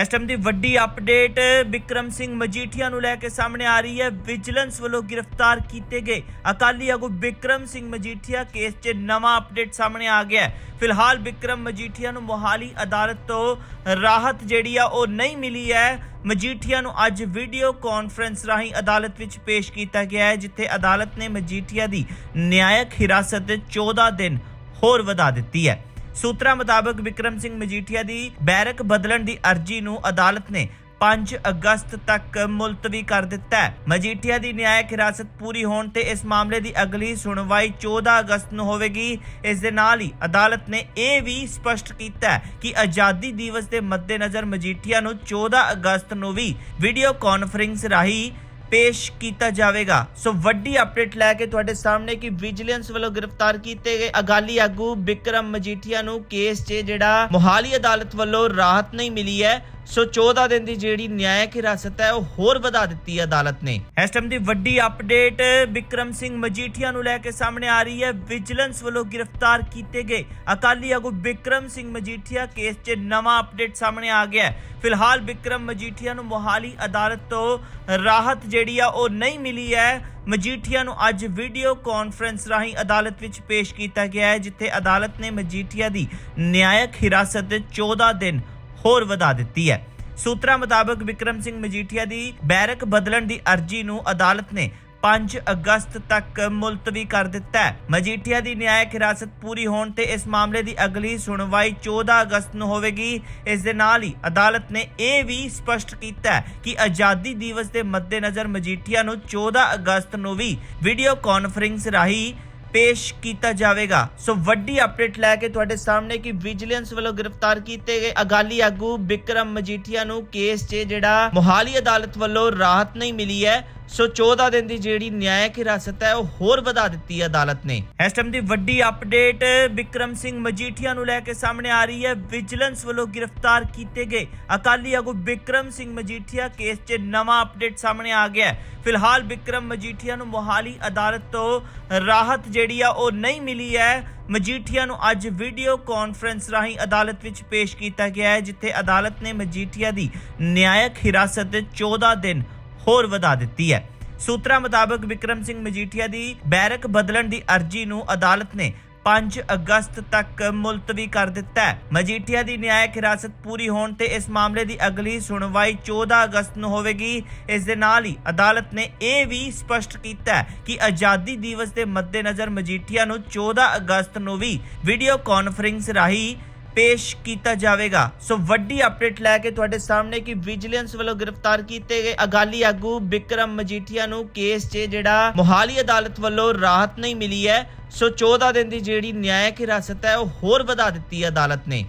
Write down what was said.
ਇਸ ਟਾਈਮ ਦੀ ਵੱਡੀ ਅਪਡੇਟ ਵਿਕਰਮ ਸਿੰਘ ਮਜੀਠੀਆ ਨੂੰ ਲੈ ਕੇ ਸਾਹਮਣੇ ਆ ਰਹੀ ਹੈ। ਵਿਜੀਲੈਂਸ ਵੱਲੋਂ ਗ੍ਰਿਫਤਾਰ ਕੀਤੇ ਗਏ ਅਕਾਲੀ ਆਗੂ ਵਿਕਰਮ ਸਿੰਘ ਮਜੀਠੀਆ। ਕੇਸ 'ਚ ਨਵਾਂ ਅਪਡੇਟ ਸਾਹਮਣੇ ਆ ਗਿਆ ਫਿਲਹਾਲ ਵਿਕਰਮ ਮਜੀਠੀਆ ਨੂੰ ਮੋਹਾਲੀ ਅਦਾਲਤ ਤੋਂ ਰਾਹਤ ਜਿਹੜੀ ਆ, ਉਹ ਨਹੀਂ ਮਿਲੀ ਹੈ। ਮਜੀਠੀਆ ਨੂੰ ਅੱਜ ਵੀਡੀਓ ਕਾਨਫਰੰਸ ਰਾਹੀਂ ਅਦਾਲਤ ਵਿੱਚ ਪੇਸ਼ ਕੀਤਾ ਗਿਆ ਹੈ, ਜਿੱਥੇ ਅਦਾਲਤ ਨੇ ਮਜੀਠੀਆ ਦੀ ਨਿਆਇਕ ਹਿਰਾਸਤ 14 ਦਿਨ ਹੋਰ ਵਧਾ ਦਿੱਤੀ ਹੈ। ਸੂਤਰਾਂ ਮੁਤਾਬਕ ਵਿਕਰਮ ਸਿੰਘ ਮਜੀਠੀਆ ਦੀ ਬੈਰਕ ਬਦਲਣ ਦੀ ਅਰਜ਼ੀ ਨੂੰ ਅਦਾਲਤ ਨੇ 5 ਅਗਸਤ ਤੱਕ ਮੁਲਤਵੀ ਕਰ ਦਿੱਤਾ ਹੈ। ਮਜੀਠੀਆ ਦੀ ਨਿਆਇਕ ਹਿਰਾਸਤ ਪੂਰੀ ਹੋਣ ਤੇ ਇਸ ਮਾਮਲੇ ਦੀ ਅਗਲੀ ਸੁਣਵਾਈ 14 ਅਗਸਤ ਨੂੰ ਹੋਵੇਗੀ। ਇਸ ਦੇ ਨਾਲ ਹੀ ਅਦਾਲਤ ਨੇ ਇਹ ਵੀ ਸਪਸ਼ਟ ਕੀਤਾ ਹੈ ਕਿ ਆਜ਼ਾਦੀ ਦਿਵਸ ਦੇ ਮੱਦੇਨਜ਼ਰ ਮਜੀਠੀਆ ਨੂੰ 14 ਅਗਸਤ ਨੂੰ ਵੀ ਵੀਡੀਓ ਕਾਨਫਰੰਸ ਰਾਹੀਂ ਪੇਸ਼ ਕੀਤਾ ਜਾਵੇਗਾ। ਸੋ ਵੱਡੀ ਅਪਡੇਟ ਲੈ ਕੇ ਤੁਹਾਡੇ ਸਾਹਮਣੇ ਕਿ ਵਿਜੀਲੈਂਸ ਵੱਲੋਂ ਗ੍ਰਿਫਤਾਰ ਕੀਤੇ ਗਏ ਅਗਾਲੀ ਆਗੂ ਵਿਕਰਮ ਮਜੀਠੀਆ ਨੂੰ ਕੇਸ 'ਚ ਜਿਹੜਾ ਮੋਹਾਲੀ ਅਦਾਲਤ ਵੱਲੋਂ ਰਾਹਤ ਨਹੀਂ ਮਿਲੀ ਹੈ, ਸੋ 14 ਦਿਨ ਦੀ ਜਿਹੜੀ ਨਿਆਇਕ ਹਿਰਾਸਤ ਹੈ, ਉਹ ਹੋਰ ਵਧਾ ਦਿੱਤੀ ਅਦਾਲਤ ਨੇ। ਇਸ ਟਾਈਮ ਦੀ ਵੱਡੀ ਅਪਡੇਟ ਵਿਕਰਮ ਸਿੰਘ ਮਜੀਠੀਆ ਨੂੰ ਲੈ ਕੇ ਸਾਹਮਣੇ ਆ ਰਹੀ ਹੈ। ਵਿਜੀਲੈਂਸ ਵੱਲੋਂ ਗ੍ਰਿਫਤਾਰ ਕੀਤੇ ਗਏ ਅਕਾਲੀ ਆਗੂ ਵਿਕਰਮ ਸਿੰਘ ਮਜੀਠੀਆ ਕੇਸ 'ਚ ਨਵਾਂ ਅਪਡੇਟ ਸਾਹਮਣੇ ਆ ਗਿਆ ਫਿਲਹਾਲ ਵਿਕਰਮ ਮਜੀਠੀਆ ਨੂੰ ਮੋਹਾਲੀ ਅਦਾਲਤ ਤੋਂ ਰਾਹਤ ਜਿਹੜੀ ਆ ਉਹ ਨਹੀਂ ਮਿਲੀ ਹੈ। ਮਜੀਠੀਆ ਨੂੰ ਅੱਜ ਵੀਡੀਓ ਕਾਨਫਰੰਸ ਰਾਹੀਂ ਅਦਾਲਤ ਵਿੱਚ ਪੇਸ਼ ਕੀਤਾ ਗਿਆ ਹੈ, ਜਿੱਥੇ ਅਦਾਲਤ ਨੇ ਮਜੀਠੀਆ ਦੀ ਨਿਆਇਕ ਹਿਰਾਸਤ 14 ਦਿਨ ਹੋਰ ਵਧਾ ਦਿੱਤੀ ਹੈ। ਸੂਤਰਾਂ ਮੁਤਾਬਕ ਵਿਕਰਮ ਸਿੰਘ ਮਜੀਠੀਆ ਦੀ ਬੈਰਕ ਬਦਲਣ ਦੀ ਅਰਜ਼ੀ ਨੂੰ ਅਦਾਲਤ ਨੇ 5 ਅਗਸਤ ਤੱਕ ਮੁਲਤਵੀ ਕਰ ਦਿੱਤਾ ਹੈ। ਮਜੀਠੀਆ ਦੀ ਨਿਆਇਕ ਹਿਰਾਸਤ ਪੂਰੀ ਹੋਣ ਤੇ ਇਸ ਮਾਮਲੇ ਦੀ ਅਗਲੀ ਸੁਣਵਾਈ 14 ਅਗਸਤ ਨੂੰ ਹੋਵੇਗੀ। ਇਸ ਦੇ ਨਾਲ ਹੀ ਅਦਾਲਤ ਨੇ ਇਹ ਵੀ ਸਪਸ਼ਟ ਕੀਤਾ ਹੈ ਕਿ ਆਜ਼ਾਦੀ ਦਿਵਸ ਦੇ ਮੱਦੇਨਜ਼ਰ ਮਜੀਠੀਆ ਨੂੰ 14 ਅਗਸਤ ਨੂੰ ਵੀ ਵੀਡੀਓ ਕਾਨਫਰੰਸ ਰਾਹੀਂ ਪੇਸ਼ ਕੀਤਾ ਜਾਵੇਗਾ। ਸੋ ਵੱਡੀ ਅਪਡੇਟ ਲੈ ਕੇ ਤੁਹਾਡੇ ਸਾਹਮਣੇ ਕਿ ਵਿਜੀਲੈਂਸ ਵੱਲੋਂ ਗ੍ਰਿਫਤਾਰ ਕੀਤੇ ਗਏ ਅਗਾਲੀ ਆਗੂ ਵਿਕਰਮ ਮਜੀਠੀਆ ਨੂੰ ਕੇਸ 'ਚ ਜਿਹੜਾ ਮੋਹਾਲੀ ਅਦਾਲਤ ਵੱਲੋਂ ਰਾਹਤ ਨਹੀਂ ਮਿਲੀ ਹੈ। ਸੋ 14 ਦਿਨ ਦੀ ਜਿਹੜੀ ਨਿਆਇਕ ਹਿਰਾਸਤ ਹੈ, ਉਹ ਹੋਰ ਵਧਾ ਦਿੱਤੀ ਹੈ ਅਦਾਲਤ ਨੇ। ਇਸ ਟਾਈਮ ਦੀ ਵੱਡੀ ਅਪਡੇਟ ਵਿਕਰਮ ਸਿੰਘ ਮਜੀਠੀਆ ਨੂੰ ਲੈ ਕੇ ਸਾਹਮਣੇ ਆ ਰਹੀ ਹੈ। ਵਿਜੀਲੈਂਸ ਵੱਲੋਂ ਗ੍ਰਿਫਤਾਰ ਕੀਤੇ ਗਏ ਅਕਾਲੀ ਆਗੂ ਵਿਕਰਮ ਸਿੰਘ ਮਜੀਠੀਆ ਕੇਸ 'ਚ ਨਵਾਂ ਅਪਡੇਟ ਸਾਹਮਣੇ ਆ ਗਿਆ ਹੈ। ਫਿਲਹਾਲ ਵਿਕਰਮ ਮਜੀਠੀਆ ਨੂੰ ਮੋਹਾਲੀ ਅਦਾਲਤ ਤੋਂ ਰਾਹਤ ਜਿਹੜੀ ਆ ਉਹ ਨਹੀਂ ਮਿਲੀ ਹੈ। ਮਜੀਠੀਆ ਨੂੰ ਅੱਜ ਵੀਡੀਓ ਕਾਨਫਰੰਸ ਰਾਹੀਂ ਅਦਾਲਤ ਵਿੱਚ ਪੇਸ਼ ਕੀਤਾ ਗਿਆ ਹੈ, ਜਿੱਥੇ ਅਦਾਲਤ ਨੇ ਮਜੀਠੀਆ ਦੀ ਨਿਆਇਕ ਹਿਰਾਸਤ 14 ਦਿਨ ਹੋਰ ਵਧਾ ਦਿੱਤੀ ਹੈ। ਸੂਤਰਾਂ ਮੁਤਾਬਕ ਵਿਕਰਮ ਸਿੰਘ ਮਜੀਠੀਆ ਦੀ ਬੈਰਕ ਬਦਲਣ ਦੀ ਅਰਜ਼ੀ ਨੂੰ ਅਦਾਲਤ ਨੇ 5 ਅਗਸਤ ਤੱਕ ਮੁਲਤਵੀ ਕਰ ਦਿੱਤਾ ਹੈ। ਮਜੀਠੀਆ ਦੀ ਨਿਆਇਕ ਹਿਰਾਸਤ ਪੂਰੀ ਹੋਣ ਤੇ ਇਸ ਮਾਮਲੇ ਦੀ ਅਗਲੀ ਸੁਣਵਾਈ 14 ਅਗਸਤ ਨੂੰ ਹੋਵੇਗੀ। ਇਸ ਦੇ ਨਾਲ ਹੀ ਅਦਾਲਤ ਨੇ ਇਹ ਵੀ ਸਪਸ਼ਟ ਕੀਤਾ ਕਿ ਆਜ਼ਾਦੀ ਦਿਵਸ ਦੇ ਮੱਦੇਨਜ਼ਰ ਮਜੀਠੀਆ ਨੂੰ 14 ਅਗਸਤ ਨੂੰ ਵੀ ਵੀਡੀਓ ਕਾਨਫਰੰਸ ਰਾਹੀਂ ਪੇਸ਼ ਕੀਤਾ ਜਾਵੇਗਾ। ਸੋ ਵੱਡੀ ਅਪਡੇਟ ਲੈ ਕੇ ਤੁਹਾਡੇ ਸਾਹਮਣੇ ਕਿ ਵਿਜੀਲੈਂਸ ਵੱਲੋਂ ਗ੍ਰਿਫਤਾਰ ਕੀਤੇ ਗਏ ਅਗਾਲੀ ਆਗੂ ਬਿਕਰਮ ਮਜੀਠੀਆ ਨੂੰ ਕੇਸ 'ਚ ਜਿਹੜਾ ਮੋਹਾਲੀ ਅਦਾਲਤ ਵੱਲੋਂ ਰਾਹਤ ਨਹੀਂ ਮਿਲੀ ਹੈ। ਸੋ 14 ਦਿਨ ਦੀ ਜਿਹੜੀ ਨਿਆਇਕ ਹਿਰਾਸਤ ਹੈ, ਉਹ ਹੋਰ ਵਧਾ ਦਿੱਤੀ ਹੈ ਅਦਾਲਤ ਨੇ।